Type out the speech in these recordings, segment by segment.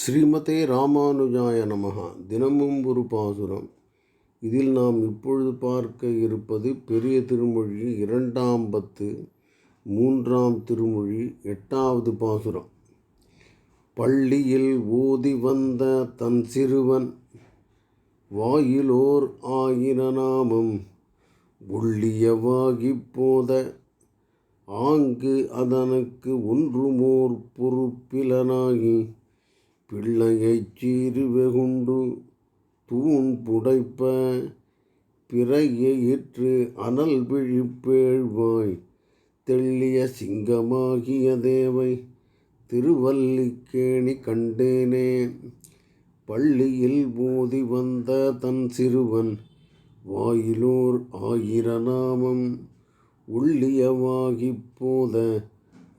ஸ்ரீமதே ராமானுஜாய நமகா தினமும் ஒரு பாசுரம். இதில் நாம் இப்பொழுது பார்க்க இருப்பது பெரிய திருமொழி இரண்டாம் பத்து மூன்றாம் திருமொழி எட்டாவது பாசுரம். பள்ளியில் ஓதி வந்த தன் சிறுவன் வாயிலோர் ஆயிர நாமம் உள்ளியவாகி போத ஆங்கு அதனுக்கு ஒன்றுமோர் பொறுப்பிலனாகி பிள்ளையைச் சீருவெகுண்டு தூண் புடைப்ப பிறையிற்று அனல் விழிப்பேழ்வாய். தெள்ளிய சிங்கமாகிய தேவை திருவல்லிக்கேணி கண்டேனே. பள்ளியில் போதி வந்த தன் சிறுவன் வாயிலோர் ஆயிர நாமம் உள்ளியவாகிப் போத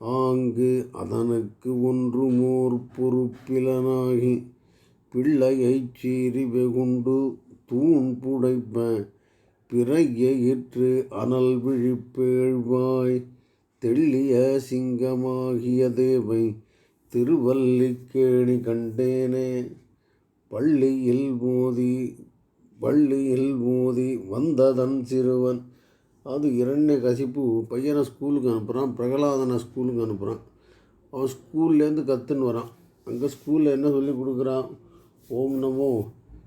ஆங்கு அதனுக்கு ஒன்றுமோர் பொறுப்பிலனாகி பிள்ளையைச் சீறி வெகுண்டு தூண் புடைப்ப பிறையிற்று அனல் விழிப்பேழ்வாய் தெள்ளிய சிங்கமாகிய தேவை திருவல்லிக்கேணி கண்டேனே. பள்ளியில் மோதி பள்ளியில் மோதி வந்ததன் சிறுவன் அது இரண்ய கசிப்பு. பையனை ஸ்கூலுக்கு அனுப்புகிறான் பிரகலாதனை ஸ்கூலுக்கு அனுப்புகிறான் அவன் ஸ்கூல்லேருந்து கற்றுன்னு வரான். அங்கே ஸ்கூலில் என்ன சொல்லி கொடுக்குறான்? ஓம் நமோ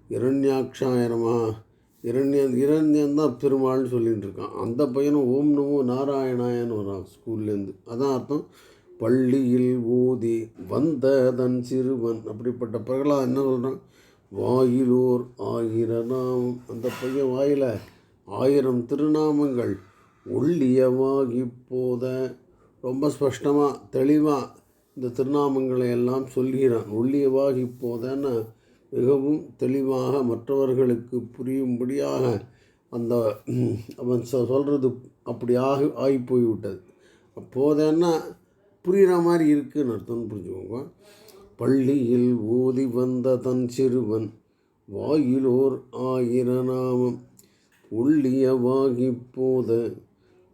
இரண்யாட்சாயிரமா இரண்ய இரண்யந்தான் பெருமாள்னு சொல்லிகிட்டு இருக்கான். அந்த பையனும் ஓம் நமோ நாராயணாயன்னு வரான் ஸ்கூல்லேருந்து. அதான் அர்த்தம். பள்ளியில் ஊதி வந்த தன் சிறுவன். அப்படிப்பட்ட பிரகலாத் என்ன சொல்கிறான் வாயிலோர் ஆயிரம் அந்த பையன் வாயில் ஆயிரம் திருநாமங்கள் ஒள்ளியமாகி போத ரொம்ப ஸ்பஷ்டமாக தெளிவாக இந்த திருநாமங்களை எல்லாம் சொல்கிறான். ஒள்ளியவாகி போதன்னு மிகவும் தெளிவாக மற்றவர்களுக்கு புரியும்படியாக அந்த அவன் சொல்கிறது அப்படி ஆகி ஆகி போய்விட்டது போதேன்னா புரிகிற மாதிரி இருக்குன்னு அர்த்தம்னு புரிஞ்சுக்கோங்க. பள்ளியில் ஓதி வந்த தன் சிறுவன் வாயிலோர் ஆயிர நாமம். உள்ளியவாகி போத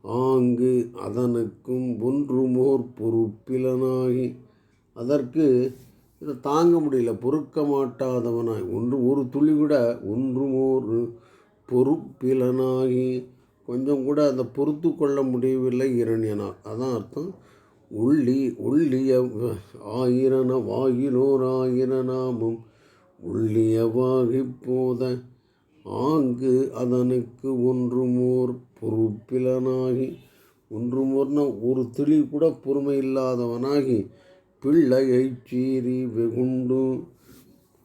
ஆங்கு அதனுக்கும் ஒன்றுமோர் பொறுப்பிலனாகி. அதற்கு இதை தாங்க முடியல பொறுக்க மாட்டாதவனாய். ஒன்று ஒரு துளி கூட ஒன்றுமோர் பொறுப்பிலனாகி. கொஞ்சம் கூட அதை பொறுத்து கொள்ள முடியவில்லை இரணியனார் அதான் அர்த்தம். உள்ளி உள்ளிய ஆயிரன வாயிலோர் ஆயிர நாமும் போத ஆங்கு அதனுக்கு ஒன்றுமோர் பொறுப்பிலனாகி ஒன்றுமோர்னா ஒரு துளி கூட பொறுமை இல்லாதவனாகி பிள்ளையை சீறி வெகுண்டும்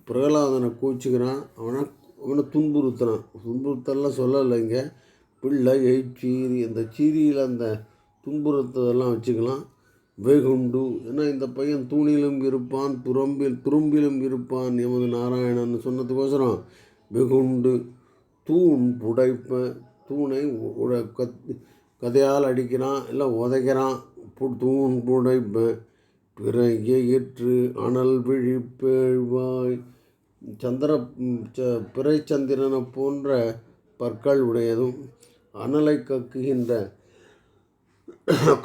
பிரகலாதனை கோச்சிக்கிறான். அவனை அவனை துன்புறுத்துறான். துன்புறுத்தலாம் சொல்லலைங்க பிள்ளையை சீரி அந்த சீரியில் அந்த துன்புறுத்ததெல்லாம் வச்சுக்கலாம். வெகுண்டு ஏன்னா இந்த பையன் தூணிலும் இருப்பான் துரம்பில் துரும்பிலும் இருப்பான். எமது நாராயணன் சொன்னதுக்கோசரம் வெகுண்டு தூண் புடைப்ப தூணை உட கத் கதையால் அடிக்கிறான் இல்லை உதைக்கிறான். பு தூண் புடைப்ப ஏற்று அனல் விழிப்பேழ்வாய் சந்திர ச பிறை சந்திரனை போன்ற பற்கள் உடையதும் அனலை கக்குகின்ற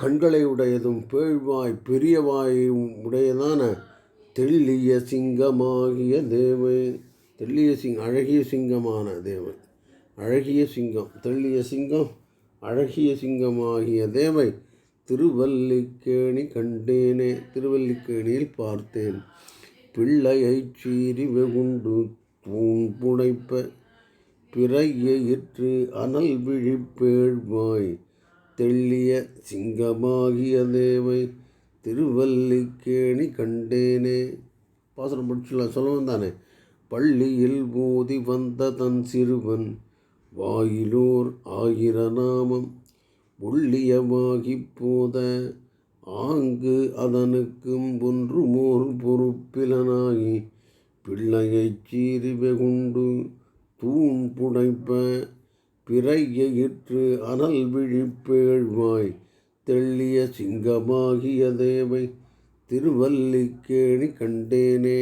கண்களை உடையதும் பேழ்வாய் பெரியவாயும் உடையதான தெள்ளிய சிங்கமாகிய தேவை. தெள்ளிய சிங் அழகிய சிங்கமான தேவன். அழகிய சிங்கம் தெள்ளிய சிங்கம் அழகிய சிங்கமாகிய தேவை. திருவல்லிக்கேணி கண்டேனே திருவல்லிக்கேணியில் பார்த்தேன். பிள்ளையை சீறி வெகுண்டு தூண் புடைப்ப பிறையிற்று அனல் விழிப்பேழ்வாய் தெள்ளிய சிங்கமாகிய தேவை. திருவல்லிக்கேணி கண்டேனே. பாசனம் படிச்சுலாம் சொல்லவும் தானே பள்ளியில் மோதி வந்த தன் சிறுவன் வாயிலோர் ஆயிர நாமம் ஒள்ளியமாகி போத ஆங்கு அதனுக்கும் ஒன்றுமோர் பொறுப்பிலனாகி பிள்ளையைச் சீறிவெகுண்டு தூண் புடைப்ப பிறையிற்று அனல் விழிப்பேழ்வாய் தெள்ளிய சிங்கமாகிய தேவை திருவல்லிக்கேணி கண்டேனே.